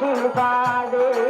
বাসুর বাড়ে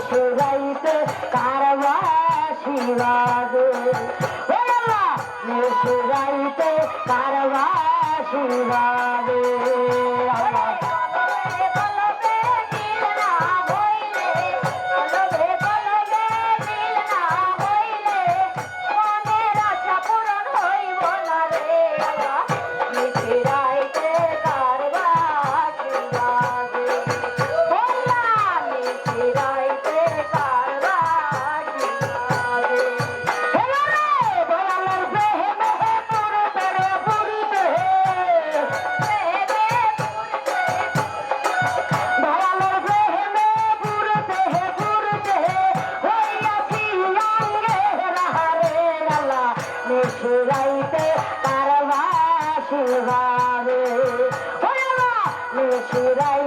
এসে যাইতে কারবাসি আল্লাহ এসে যাইতে কারবাসি লাগে るわる。ほら